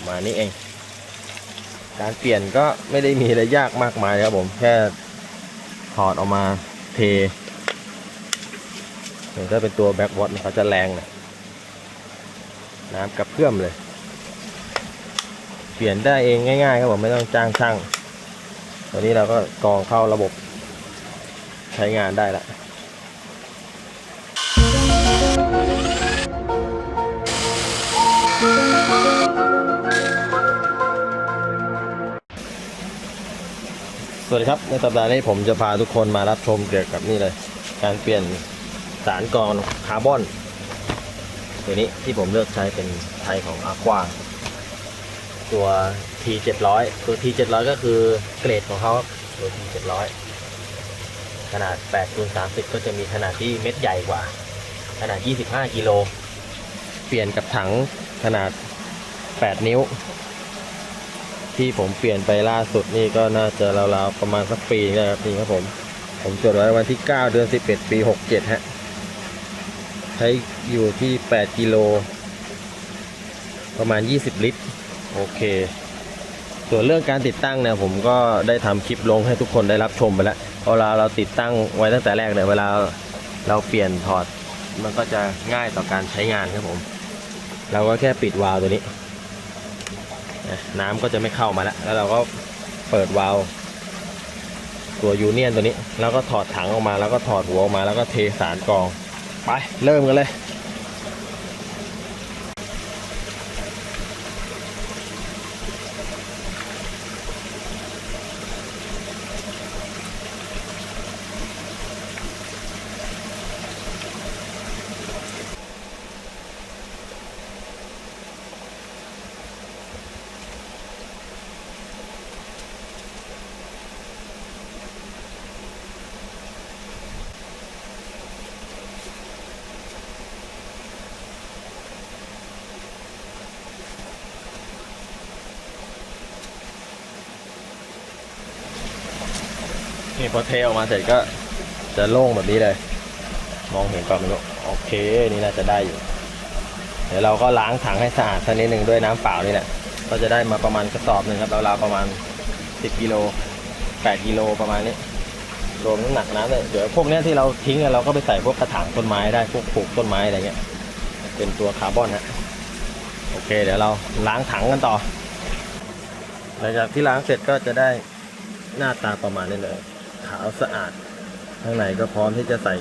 ประมาณนี้เอง การเปลี่ยนก็ไม่ได้มีอะไรยากมากมายครับผมแค่ถอดออกมาเทถ้าเป็นตัวแบ็กวอตเขาจะแรงนะน้ำกระเพื่อมเลย เปลี่ยนได้เองง่ายๆครับผมไม่ต้องจ้างช่างตอนนี้เราก็กองเข้าระบบใช้งานได้ละ สวัสดีครับในสัปดาห์นี้ผมจะพาทุกคนมารับชมเกี่ยวกับนี่เลย การเปลี่ยนสารกรองคาร์บอน ตัวนี้ที่ผมเลือกใช้เป็นไทยของอาควาตัว T700 ตัว T700 ก็คือเกรดของเขาตัว T700 ขนาด8คูณ30 ก็จะมีขนาดที่เม็ดใหญ่กว่า ขนาด 25 กิโล เปลี่ยนกับถังขนาด 8 นิ้ว ที่ผมเปลี่ยนไปล่าสุดนี่ก็น่าจะราวๆประมาณสักปีนะครับนี่ครับผม ผมจดไว้วันที่ 9 เดือน 11 ปี 67 ฮะ ใช้อยู่ที่ 8 กิโล ประมาณ 20 ลิตร โอเค ส่วนเรื่องการติดตั้งเนี่ยผมก็ได้ทำคลิปลงให้ทุกคนได้รับชมไปแล้วเวลาเราติดตั้งไว้ตั้งแต่แรกเนี่ยเวลาเราเปลี่ยนถอดมันก็จะง่ายต่อการใช้งานครับผม เราก็แค่ปิดวาล์วตัวนี้ น้ำก็จะไม่เข้ามาแล้ว แล้วเราก็เปิดวาล์วตัวยูเนียนตัวนี้ แล้วก็ถอดถังออกมา แล้วก็ถอดหัวออกมา แล้วก็เทสารกอง ไป เริ่มกันเลย นี่พอเทออกมาเสร็จก็จะโล่งแบบนี้เลย มองเห็นก่อนไม่รู้โอเคนี่น่าจะได้อยู่ เดี๋ยวเราก็ล้างถังให้สะอาดสักนิดหนึ่งด้วยน้ำเปล่านี่แหละก็จะได้มาประมาณกระสอบหนึ่งครับราวๆประมาณ 10กิโล8กิโลประมาณนี้รวมน้ำหนักน้ำเลยเดี๋ยวพวกนี้ที่เราทิ้งเราก็ไปใส่พวกกระถางต้นไม้ได้พวกปลูกต้นไม้อะไรเงี้ย เป็นตัวคาร์บอนฮะโอเค เดี๋ยวเราล้างถังกันต่อหลังจากที่ล้างเสร็จก็จะได้หน้าตาประมาณนี้เลย ขาวสะอาด ข้างในก็พร้อมที่จะใส่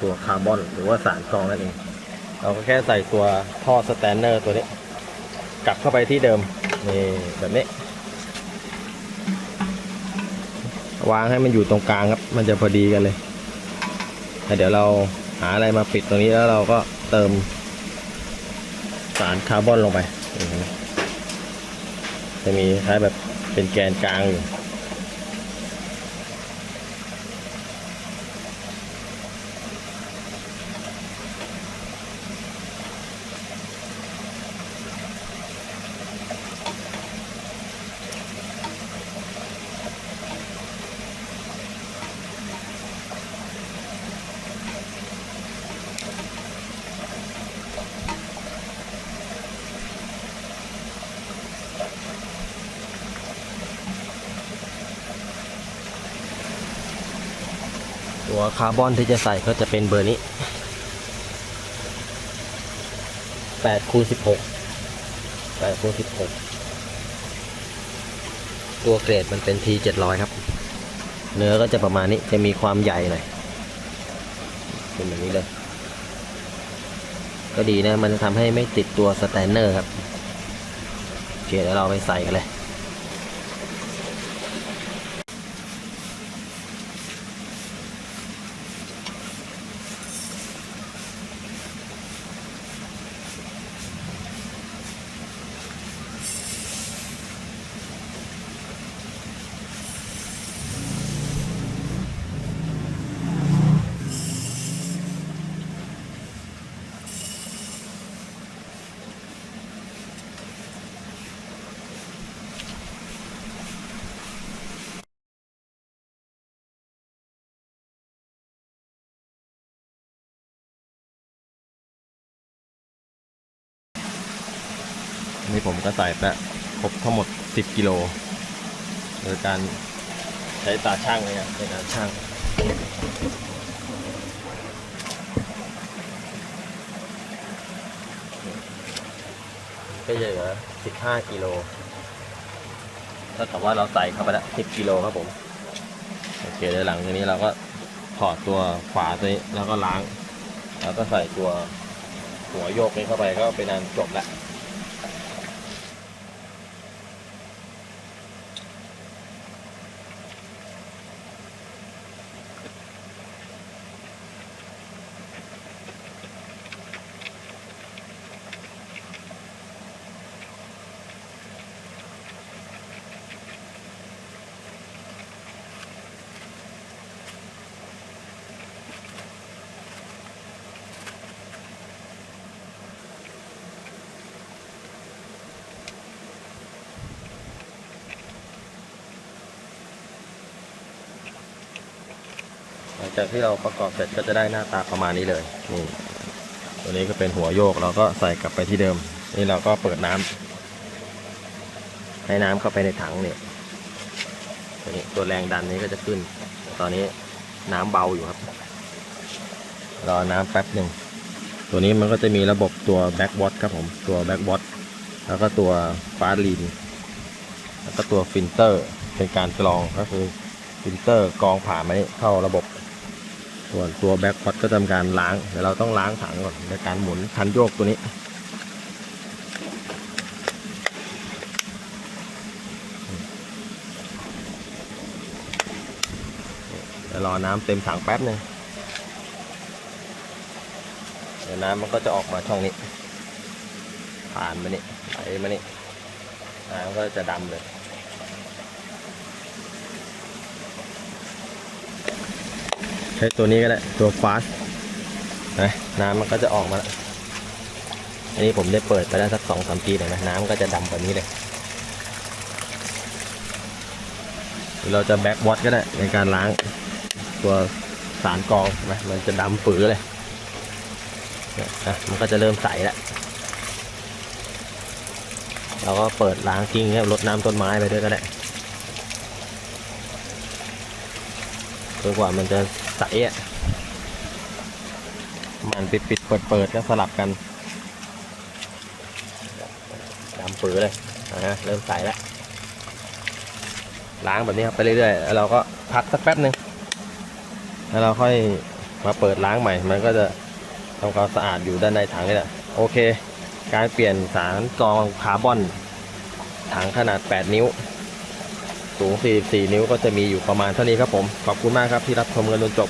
ตัวคาร์บอนหรือว่าสารกรองนั่นเอง เราก็แค่ใส่ตัวท่อสแตนเนอร์ตัวนี้ กลับเข้าไปที่เดิมนี่แบบนี้ วางให้มันอยู่ตรงกลางครับ มันจะพอดีกันเลยเดี๋ยวเราหาอะไรมาปิดตรงนี้แล้วเราก็เติมสารคาร์บอนลงไป จะมีคล้ายแบบเป็นแกนกลางอยู่ ตัวคาร์บอนที่จะใส่ก็จะเป็นเบอร์นี้8คูณ16 8คูณ16 ตัวเกรดมันเป็น T 700ครับ เนื้อก็จะประมาณนี้จะมีความใหญ่หน่อยเป็นแบบนี้เลย ก็ดีนะ มันจะทำให้ไม่ติดตัวสแตนเนอร์ครับ โอเคเดี๋ยวเราไปใส่กันเลย นี่ผมก็ใส่ไปแล้วครบทั้งหมด 10 กิโล โดยการใช้ตาช่างเลยนะในการช่างก็จะเหลือ15 กิโลเท่ากับว่าเราใส่เข้าไปแล้ว10 กิโลครับผม โอเคเดี๋ยวหลังจากนี้เราก็ถอดตัวฝาตัวนี้แล้วก็ล้าง แล้วก็ใส่ตัวหัวโยกนี้เข้าไปก็เป็นอันจบแล้ว ลังจากที่เราประกอบเสร็จก็จะได้หน้าตาประมาณนี้เลยนี่ตัวนี้ก็เป็นหัวโยกเราก็ใส่กลับไปที่เดิม นี่เราก็เปิดน้ำให้น้ำเข้าไปในถังเนี่ยตัวนี้ตัวแรงดันนี้ก็จะขึ้น ตอนนี้น้ำเบาอยู่ครับ รอน้ำแป๊บหนึ่งตัวนี้มันก็จะมีระบบตัวแบ็กวอตครับผมตัวแบ็กวอตแล้วก็ตัวฟาสลีนแล้วก็ตัวฟิลเตอร์เป็นการกรองก็คือฟิลเตอร์กรองผ่านมานี่เข้าระบบ ส่วนตัวแบ็กพอตก็ทำการล้างเดี๋ยวเราต้องล้างถังก่อนในการหมุนคันโยกตัวนี้เดี๋ยวรอน้ำเต็มถังแป๊บหนึงเดี๋ยวน้ำมันก็จะออกมาช่องนี้ ผ่านมานี่ไหลมานี่น้ำก็จะดำเลย ช้ตัวนี้ก็ได้ ตัวฟาสนะน้ำมันก็จะออกมาแล้วอันนี้ผมได้เปิดไปแล้วสักสองสามทีเลยนะน้ำก็จะดำกว่านี้เลยเราจะแบ็กวอตก็ได้ในการล้างตัวสารกรองนะมันจะดำปื้อเลยเนี่ยนะมันก็จะเริ่มใสแล้วเราก็เปิดล้างทิ้งเนี่ยรดน้ำต้นไม้ไปด้วยก็ได้จนกว่ามันจะ ใสอะ มันปิดปิดเปิดเปิดก็สลับกันดำปื้อเลยนะเริ่มใสแล้วล้างแบบนี้ครับไปเรื่อยๆแล้วเราก็พักสักแป๊บหนึ่งแล้วเราค่อยมาเปิดล้างใหม่ มันก็จะทำความสะอาดอยู่ด้านในถังนี่แหละโอเค การเปลี่ยนสารกรองคาร์บอน ถังขนาด 8 นิ้ว สูง 44 นิ้วก็จะมีอยู่ประมาณเท่านี้ครับผม ขอบคุณมากครับที่รับชมกันจนจบ